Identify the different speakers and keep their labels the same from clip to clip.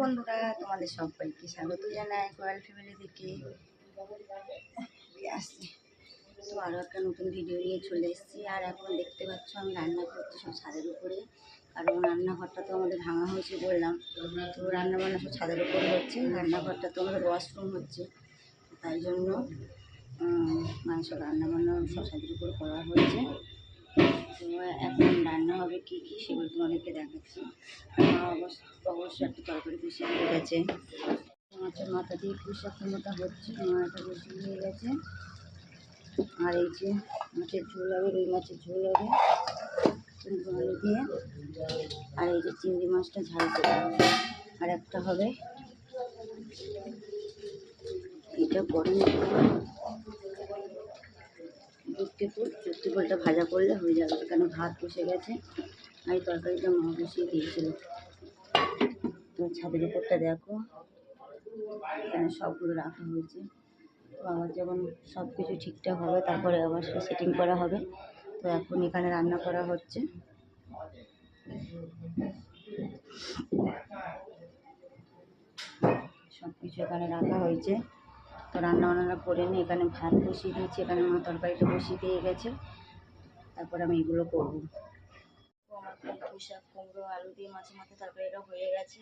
Speaker 1: বন্ধুরা, তোমাদের সবাইকে স্বাগত জানাই রয়্যাল ফ্যামিলি থেকে। আসছি। তো আরও একটা নতুন ভিডিও নিয়ে চলে এসেছি। আর এখন দেখতে পাচ্ছ, আমি রান্না করছি সব ছাদের উপরে। কারণ রান্নাঘরটা তো আমাদের ভাঙা হয়েছে বললাম। তো রান্না বান্না সব ছাদের উপরে হচ্ছে। রান্নাঘরটা তো আমাদের ওয়াশরুম হচ্ছে। তাই জন্য মানে সব রান্না সব ছাদের উপরে করা হয়েছে। তো এখন হবে, কী কী সেগুলো তোমাদেরকে দেখাচ্ছি। অবশ্য একটা তরকারি বসিয়ে হয়ে গেছে। মাছের মাথা দিয়ে পুষা ক্ষমতা হচ্ছে, মা এটা হয়ে গেছে। আর এই যে মাছের ঝোল হবে, রুই মাছের ঝোল হবে আলু দিয়ে। আর এই যে চিংড়ি মাছটা ঝাল করে আর একটা হবে, এটা পরে দুধটি ফুল দুধটি ফুলটা ভাজা করলে হয়ে যাবে, কেন ভাত বসে গেছে। এই তরকারিটা মা বসিয়ে দিয়েছিল। তো ছাদের উপরটা দেখো, এখানে সবগুলো রাখা হয়েছে। তো আবার যখন সব কিছু ঠিকঠাক হবে, তারপরে আবার সেটিং করা হবে। তো এখন এখানে রান্না করা হচ্ছে। সব কিছু এখানে রাখা হয়েছে। তো রান্না বান্না করে নিয়ে এখানে ভাত বসিয়ে দিয়েছি এখানে আমার তরকারিটা বসিয়ে দিয়ে গেছে। তারপর আমি এগুলো করব। আমার শাক কুমড়ো আলু দিয়ে মাছের মাথা তরকারিটা হয়ে গেছে।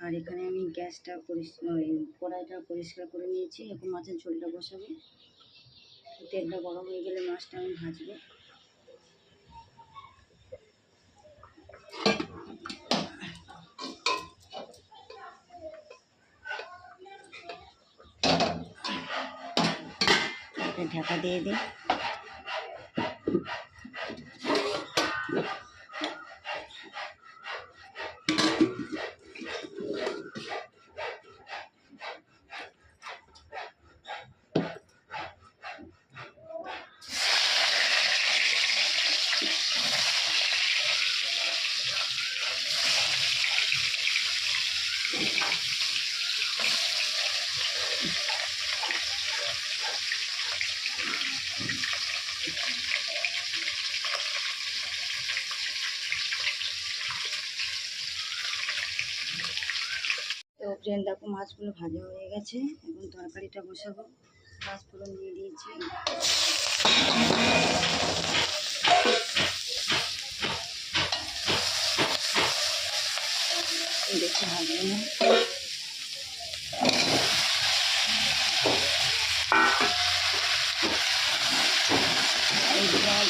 Speaker 1: আর এখানে আমি গ্যাসটা পরিষ্কার ওই কড়াইটা পরিষ্কার করে নিয়েছি। এখন মাছের ঝোলটা বসাবো। তেলটা গরম হয়ে গেলে মাছটা আমি ভাজবো। ঢাকা দিয়ে দিই। ফ্রেন্ড দেখো, মাছগুলো ভাজা হয়ে গেছে। এখন তরকারিটা বসাবো। মাছ ফোড়ন দিয়ে দিয়েছি দেখে না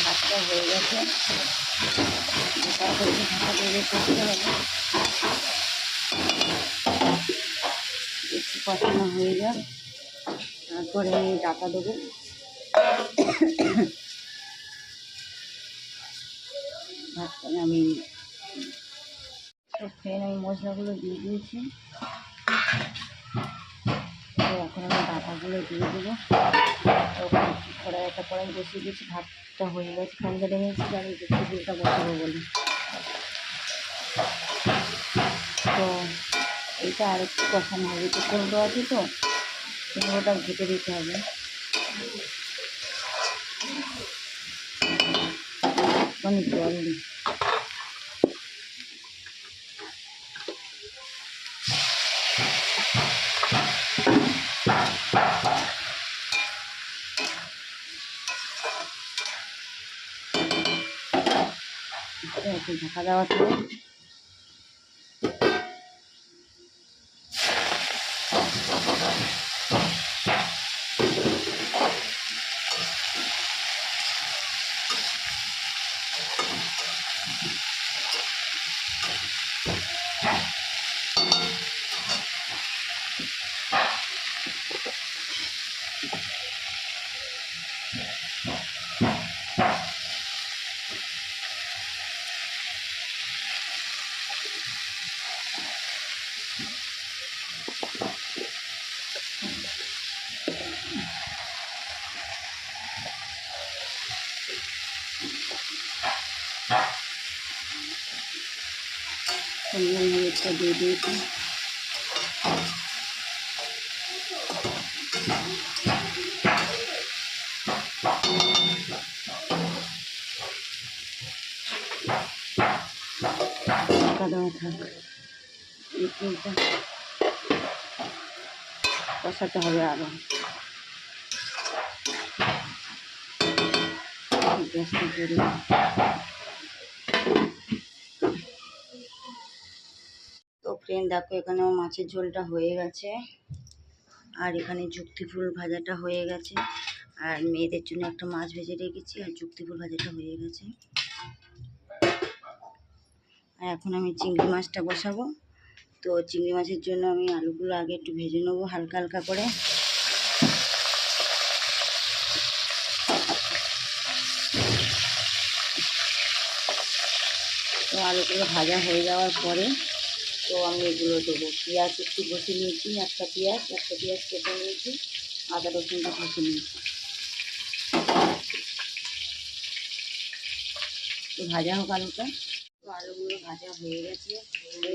Speaker 1: ভাতটা হয়ে গেছে। তারপরে হবে একটু কষানো হয়ে যাক। তারপরে আমি ডাটা দেবো। ভাতটা আমি তো ফ্রেন্ড আমি মশলাগুলো দিয়ে দিয়েছি। তো এখন আমি ডাটাগুলো দিয়ে দেবো। তো কড়াই একটা কড়াই বসিয়ে দিয়েছি। ভাতটা হয়ে গেছে। ফ্যান কেটে নিয়েছি। আর দেখছি বসাবো বলে। তো এটা আর একটু কষানো হবে তো কুমড়ো আছে তো, কুমড়োটা ঘেটে দিতে হবে। মানে জল দিই ঢাকা দেওয়া ছিল সঙ্গে হলুদটা দিয়ে দিয়েছি দেওয়া থাক চিকেনটা কষাতে হবে আরও গ্যাসটা জোরে তো ফ্রেন্ড দেখো এখানে আমার মাছের ঝোলটা হয়ে গেছে। আর এখানে যুক্তি ফুল ভাজাটা হয়ে গেছে। আর মেয়েদের জন্য একটা মাছ ভেজে রেখেছি, আর যুক্তি ফুল ভাজাটা হয়ে গেছে। আর এখন আমি চিংড়ি মাছটা বসাবো। তো চিংড়ি মাছের জন্য আমি আলুগুলো আগে একটু ভেজে নেব হালকা হালকা করে। তো আলুগুলো ভাজা হয়ে যাওয়ার পরে তো আমি এগুলো দেবো। পেঁয়াজ একটু বসে নিয়েছি, একটা পেঁয়াজ একটা পেঁয়াজ কেটে নিয়েছি, আদা রসুনটা ঘষে নিয়েছি। তো ভাজা হোক আলুটা। তো আলুগুলো ভাজা হয়ে গেছে।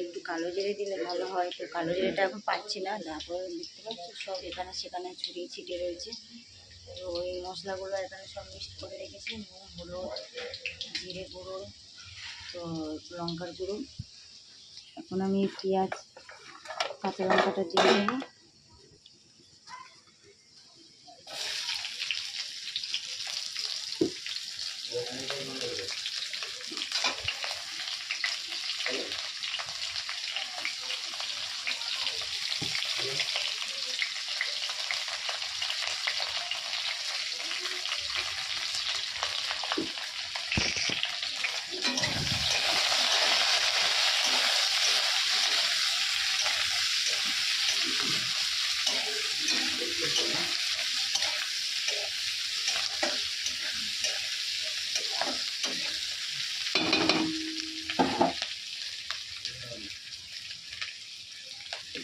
Speaker 1: একটু কালো জিরে দিলে ভালো হয়। তো কালো জিরেটা এখন পাচ্ছি না। তারপর দেখতে পাচ্ছি সব এখানে সেখানে ছড়িয়ে ছিটিয়ে রয়েছে। তো ওই মশলাগুলো এখানে সব মিক্সড করে রেখেছি। নুন, হলুদ, জিরে গুঁড়ো, তো লঙ্কার গুঁড়ো। এখন আমি পেঁয়াজ কাঁচা লঙ্কাটা দিয়ে দেবো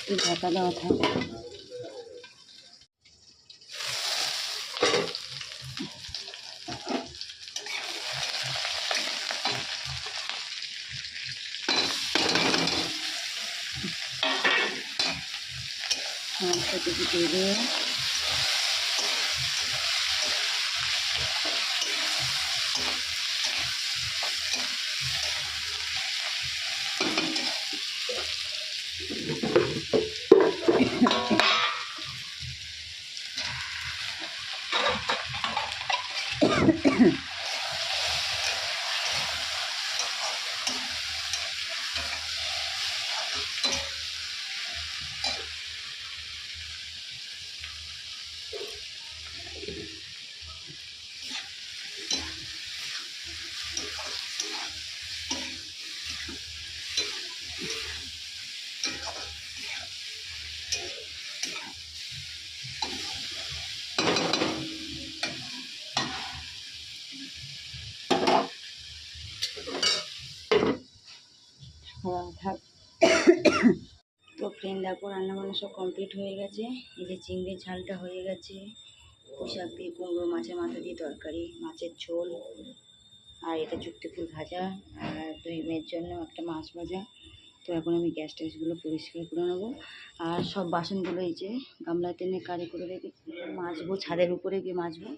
Speaker 1: একটু ঢাকা দেওয়া থাক। মাছটা কিছু দিয়ে থাক তো ফ্রেন্ড দেখো রান্না বান্না সব কমপ্লিট হয়ে গেছে। এই যে চিংড়ির ঝালটা হয়ে গেছে। পোশাক দিয়ে কুমড়ো, মাছের মাথা দিয়ে তরকারি, মাছের ঝোল, আর এটা যুক্তি ফুল ভাজা, আর দুই মেয়ের জন্য একটা মাছ ভাজা। তো এখন আমি গ্যাস ট্যাসগুলো পরিষ্কার করে নেব। আর সব বাসনগুলো এই যে গামলাতে নিয়ে কারি করে রেখে মাজবো ছাদের উপরে গিয়ে মাজবো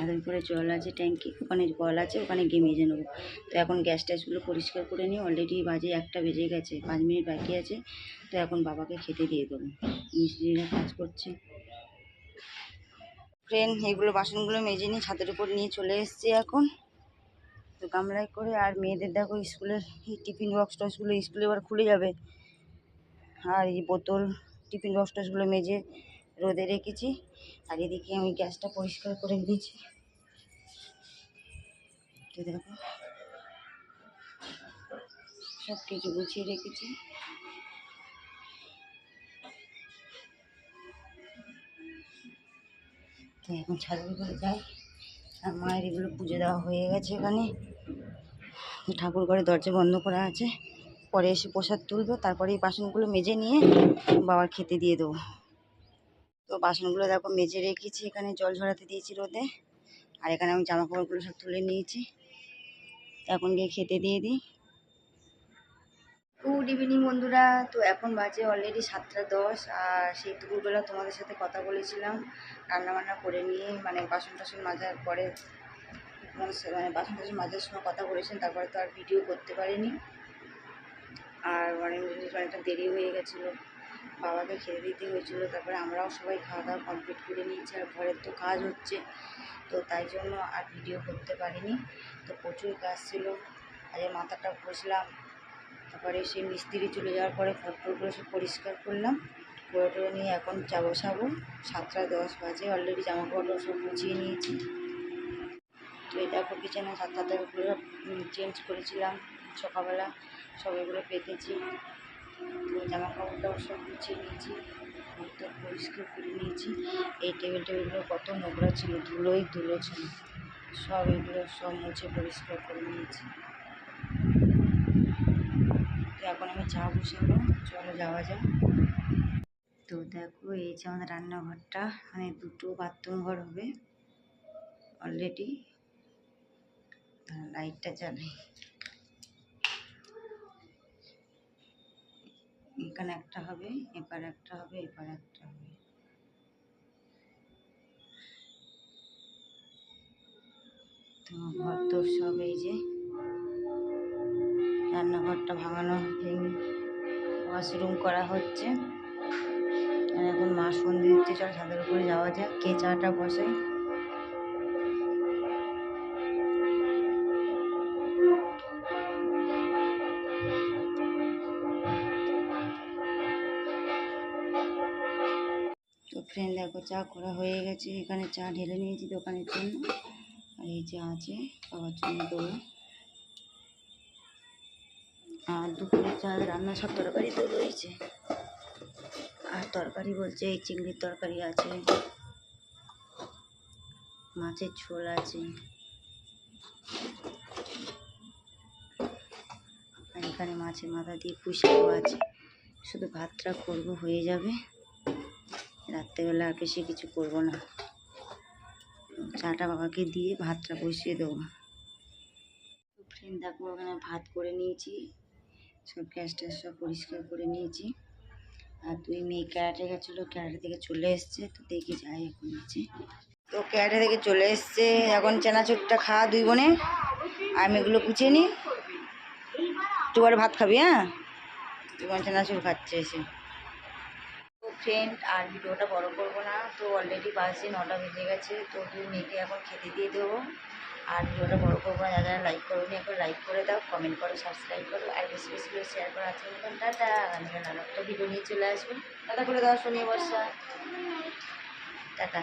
Speaker 1: ছাদের উপরে জল আছে ট্যাঙ্কি ওখানে কল আছে, ওখানে গিয়ে মেজে নেব। তো এখন গ্যাস ট্যাসগুলো পরিষ্কার করে নিই অলরেডি বাজে একটা বেজে গেছে, পাঁচ মিনিট বাকি আছে। তো এখন বাবাকে খেতে দিয়ে দেবো। মিস্ত্রিরা কাজ করছে। ফ্রেন্ড এগুলো বাসনগুলো মেজে নিয়ে ছাদের উপর নিয়ে চলে এসেছি এখন। তো গামলায় করে আর মেয়েদের দেখো স্কুলের টিফিন বক্স টক্সগুলো স্কুলে এবার খুলে যাবে। আর এই বোতল, টিফিন বক্স টক্সগুলো মেজে রোদে রেখেছি। আর এদিকে আমি গ্যাসটা পরিষ্কার করে দিয়েছি তো দেখো। সব কিছু গুছিয়ে রেখেছি। তো এখন ছাদের উপরে যাই। আর মায়ের এগুলো পুজো দেওয়া হয়ে গেছে এখানে। ঠাকুর ঘরে দরজা বন্ধ করা আছে। পরে এসে প্রসাদ তুলবো, তারপরে এই বাসনগুলো মেজে নিয়ে বাবার খেতে দিয়ে দেবো। তো বাসনগুলো দেখো মেজে রেখেছি, এখানে জল ঝরাতে দিয়েছি রোদে। আর এখানে আমি জামা কাপড়গুলো সব তুলে নিয়েছি। এখন গিয়ে খেতে দিয়ে দিই। গুড ইভিনিং বন্ধুরা। তো এখন বাজে অলরেডি সাতটা দশ, আর সেই দুপুরবেলা তোমাদের সাথে কথা বলেছিলাম। রান্না বান্না করে নিয়ে মানে বাসন টাসন মাজার পরে মানে মানে বাসন টাসন মাজার সময় কথা বলেছেন, তারপরে তো আর ভিডিও করতে পারিনি। আর অনেক অনেকটা দেরি হয়ে গেছিল। বাবাকে খেতে দিতে হয়েছিলো, তারপরে আমরাও সবাই খাওয়া দাওয়া কমপ্লিট করে নিয়েছি আর ঘরের তো কাজ হচ্ছে। তো তাই জন্য আর ভিডিও করতে পারিনি। তো প্রচুর কাজ ছিল। আজ মাথাটা বসলাম তারপরে সেই মিস্ত্রি চলে যাওয়ার পরে ফটফটগুলো সব পরিষ্কার করলাম। করে নিয়ে এখন চা বসাবো। সাতটা দশ বাজে অলরেডি জামা কাপড় সব গুছিয়ে নিয়েছি। তো এই দেখো কিচেনে সাত সাতটাগুলো চেঞ্জ করেছিলাম সকালবেলা। সব এগুলো পেতেছি। জামা কাপড়টাও সব গুছিয়ে নিয়েছি, ঘরটা পরিষ্কার করে নিয়েছি। এই টেবিল টেবিলগুলো কত নোংরা ছিল, ধুলোই ধুলো ছিল। সব এগুলো সব মুছে পরিষ্কার করে নিয়েছি। এখন আমি চা বসাবো চলো যাওয়া যাক। তো দেখো, এই যে আমাদের রান্নাঘরটা মানে দুটো বাথরুম ঘর হবে। অলরেডি লাইটটা জ্বালাই। এখানে একটা হবে, এপার একটা হবে, এপার একটা হবে। তো ঘর তো সব এই যে রান্নাঘরটা ভাঙানো ওয়াশরুম করা হচ্ছে। এখন মা সন্ধে দিচ্ছে, চল ছাদের উপরে যাওয়া যাক, কে চাটা বসে চা করা হয়ে গেছে। এখানে চা ঢেলে নিয়েছি দোকানের জন্য। আর এই যে আছে, বাবার জন্য দেবো আর দুপুরে চা রান্না সব তরকারি তো রয়েছে। আর তরকারি বলছে এই চিংড়ির তরকারি আছে। মাছের ঝোল আছে। আর এখানে মাছের মাথা দিয়ে পুষিও আছে। শুধু ভাতটা করব, হয়ে যাবে। রাত্রেবেলা আর বেশি কিছু করব না। চাটা বাবাকে দিয়ে ভাতটা বসিয়ে দেবো। ফ্রেন্ড দেখো ওখানে ভাত করে নিয়েছি। সব গ্যাস ট্যাস সব পরিষ্কার করে নিয়েছি। আর দুই মেয়ে ক্যারাটে গেছিল, ক্যারাটে থেকে চলে এসছে, তো দেখি যাই এখন নিচে তো ক্যারাটে থেকে চলে এসছে, এখন চেনাচুরটা খাওয়া দুই বোনে। আমি এগুলো কুচিয়ে নিই। তুই ভাত খাবি হ্যাঁ? তুই চেনাচুর খাচ্ছে এসে। ফ্রেন্ড আর ভিডিওটা বড় করব না। তো অলরেডি বাসে নটা বেজে গেছে, তো দুই মেয়েকে এখন খেতে দিয়ে দেবো। আর ভিডিওটা বড় করব না, যারা লাইক করোনি এখন লাইক করে দাও কমেন্ট করো সাবস্ক্রাইব করো, আর বেশি বেশি করে শেয়ার করো আজকে মতন টাটা, আগামীকাল আর একটা ভিডিও নিয়ে চলে আসবেন টাটা করে দাও শুনিয়ে বর্ষা। টাটা।